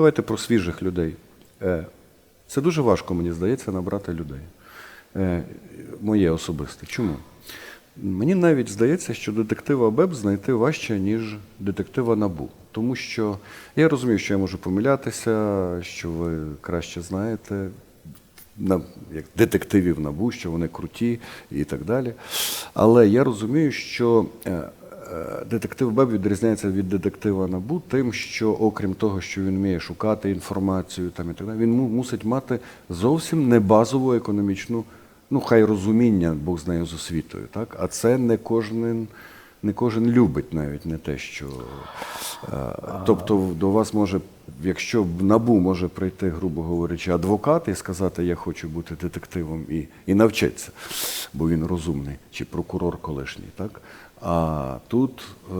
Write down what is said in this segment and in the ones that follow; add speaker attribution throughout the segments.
Speaker 1: Давайте про свіжих людей. Е, Це дуже важко, мені здається, набрати людей. Е, Моє особисте. Чому? Мені навіть здається, що детектива БЕБ знайти важче, ніж детектива НАБУ. Тому що я розумію, що я можу помилятися, що ви краще знаєте на, як детективів НАБУ, що вони круті і так далі. Але я розумію, що е, детектив БЕБ відрізняється від детектива НАБУ тим, що окрім того, що він вміє шукати інформацію там і так далі, він мусить мати зовсім не базову економічну, ну хай розуміння, Бог з нею з освітою, так? А це не кожен. Не кожен любить навіть не те, що. е, Тобто до вас може, якщо в набу може прийти, грубо говорячи, адвокат і сказати, я хочу бути детективом і, і навчитися, бо він розумний, чи прокурор колишній, так? А тут е,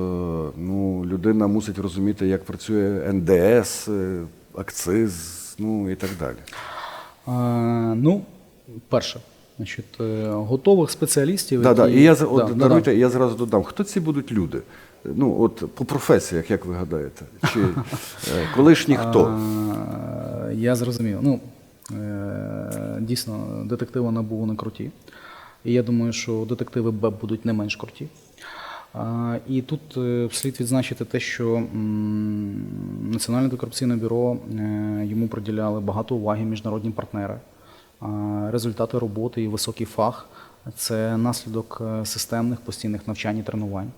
Speaker 1: ну, людина мусить розуміти, як працює НДС, е, акциз, ну і так далі.
Speaker 2: А, ну, перше, значить, е, готових спеціалістів.
Speaker 1: Да, да. І я
Speaker 2: Да,
Speaker 1: от,
Speaker 2: да,
Speaker 1: даруйте,
Speaker 2: да.
Speaker 1: я зразу додам, хто ці будуть люди? Ну, от по професіях, як ви гадаєте? Чи е, колишні хто?
Speaker 2: А, я зрозумів. Ну, е, дійсно, детективи НАБУ вони круті. І я думаю, що детективи БЕБ будуть не менш круті. І тут е, слід відзначити те, що Національне антикорупційне бюро е, йому приділяли багато уваги міжнародні партнери. Результати роботи і високий фах це наслідок е, системних постійних навчань і тренувань.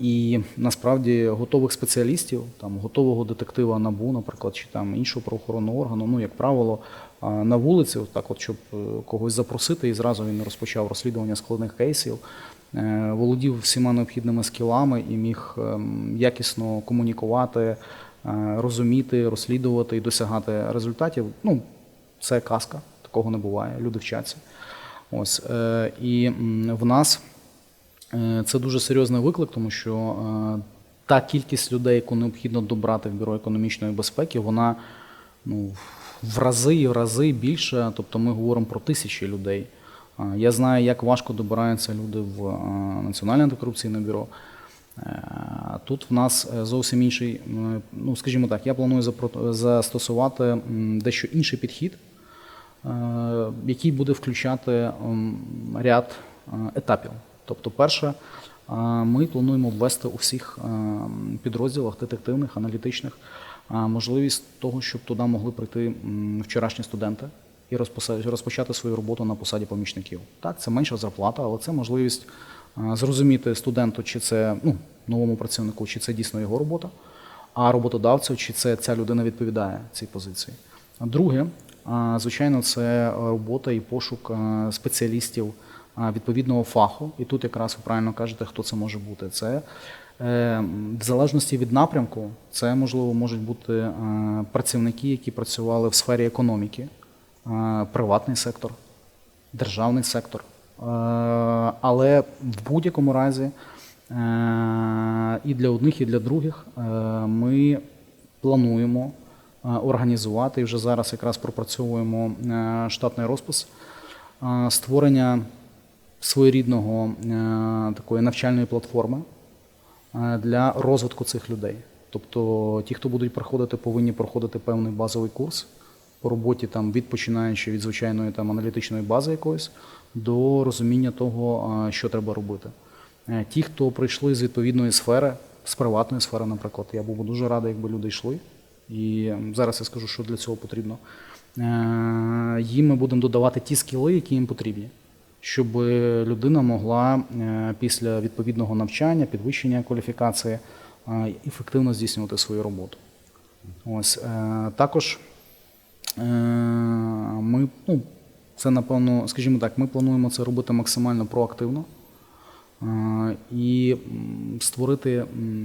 Speaker 2: І насправді готових спеціалістів, там готового детектива НАБУ, наприклад, чи там іншого правоохоронного органу, ну як правило, на вулиці, так, от щоб когось запросити, і зразу він розпочав розслідування складних кейсів, володів всіма необхідними скілами і міг ем, якісно комунікувати, е, розуміти, розслідувати і досягати результатів. Ну, це казка, такого не буває. Люди вчаться. Ось е, і в нас. Е, Це дуже серйозний виклик, тому що е, та кількість людей, яку необхідно добрати в бюро економічної безпеки, вона ну, в рази і в рази більше. Тобто ми говоримо про тисячі людей. Я знаю, як важко добираються люди в е, Національне антикорупційне бюро. Е, Тут в нас е, зовсім інший, ну скажімо так, я планую застосувати дещо інший підхід, який буде включати ряд етапів. Тобто, перше, ми плануємо ввести у всіх підрозділах детективних, аналітичних можливість того, щоб туди могли прийти вчорашні студенти і розпочати свою роботу на посаді помічників. Так, це менша зарплата, але це можливість е, зрозуміти студенту, чи це ну, новому працівнику, чи це дійсно його робота, а роботодавцю, чи це ця людина відповідає цій позиції. Друге, звичайно, це робота і пошук спеціалістів відповідного фаху. І тут якраз ви правильно кажете, хто це може бути. Це е, в залежності від напрямку, це можливо можуть бути е, працівники, які працювали в сфері економіки, е, приватний сектор, державний сектор. Е, Але в будь-якому разі е, і для одних, і для других е, ми плануємо е, організувати і вже зараз якраз пропрацьовуємо е, штатний розпис е, створення своєрідного е, такої навчальної платформи е, для розвитку цих людей. Тобто ті, хто будуть проходити, повинні проходити певний базовий курс по роботі, там, від починаючи від звичайної там, аналітичної бази якоїсь до розуміння того, що треба робити. Е, Ті, хто прийшли з відповідної сфери, з приватної сфери, наприклад, я був би дуже радий, якби люди йшли. І зараз я скажу, що для цього потрібно. Е, Їм ми будемо додавати ті скіли, які їм потрібні, щоб людина могла е, після відповідного навчання, підвищення кваліфікації ефективно здійснювати свою роботу. Ось також ми, ну, це напевно, скажімо так, ми плануємо це робити максимально проактивно е, і створити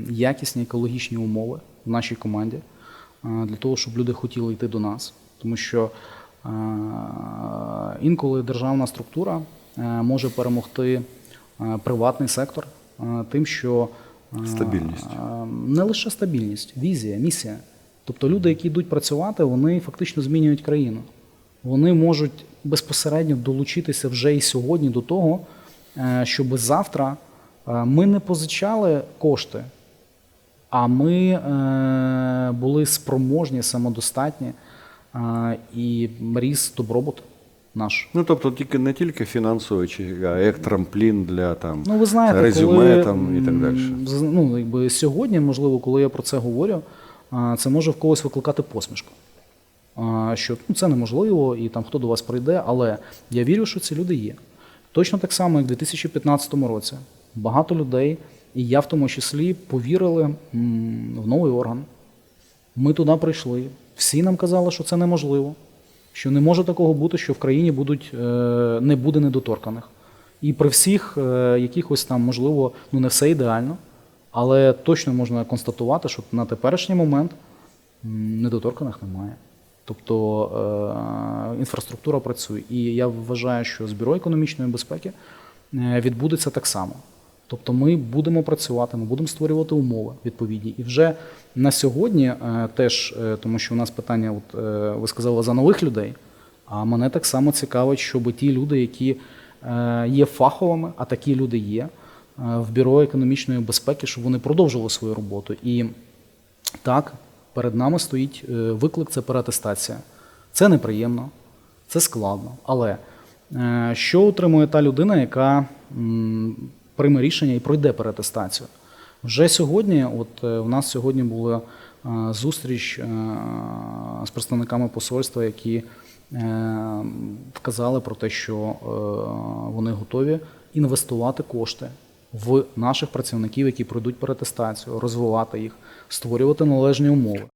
Speaker 2: якісні екологічні умови в нашій команді е, для того, щоб люди хотіли йти до нас. Тому що е, інколи державна структура е, може перемогти е, приватний сектор е, тим, що е,
Speaker 1: Стабільність.
Speaker 2: е, не лише стабільність, візія, місія. Тобто люди, які йдуть працювати, вони фактично змінюють країну. Вони можуть безпосередньо долучитися вже і сьогодні до того, е, щоб завтра е, ми не позичали кошти А ми е, були спроможні, самодостатні і ріс добробут наш.
Speaker 1: Ну, тобто, тільки не тільки фінансово, чи а як трамплін для там
Speaker 2: Ну, ви знаєте,
Speaker 1: резюме
Speaker 2: коли,
Speaker 1: там, і так далі.
Speaker 2: Ну, якби сьогодні, можливо, коли я про це говорю, це може в когось викликати посмішку. Що ну, це неможливо, і там хто до вас прийде, але я вірю, що ці люди є. Точно так само, як в 2015 році. Багато людей, і я в тому числі, повірили в новий орган. Ми туди прийшли. Всі нам казали, що це неможливо, що не може такого бути, що в країні будуть, е, не буде недоторканих. І при всіх е, якихось там, можливо, ну не все ідеально, але точно можна констатувати, що на теперішній момент недоторканих немає. Тобто е, інфраструктура працює. І я вважаю, що з бюро економічної безпеки е, відбудеться так само. Тобто ми будемо працювати, ми будемо створювати умови відповідні. І вже на сьогодні е, теж, тому що у нас питання, от, ви сказали, за нових людей, а мене так само цікавить, щоб ті люди, які є фаховими, а такі люди є, в бюро економічної безпеки, щоб вони продовжували свою роботу. І так, перед нами стоїть е, виклик це переатестація. Це неприємно, це складно. Але е, що отримує та людина, яка прийме рішення і пройде переатестацію? Вже сьогодні, от е, в нас сьогодні була е, зустріч е, з представниками посольства, які е, вказали про те, що е, вони готові інвестувати кошти в наших працівників, які пройдуть перетестацію, розвивати їх, створювати належні умови.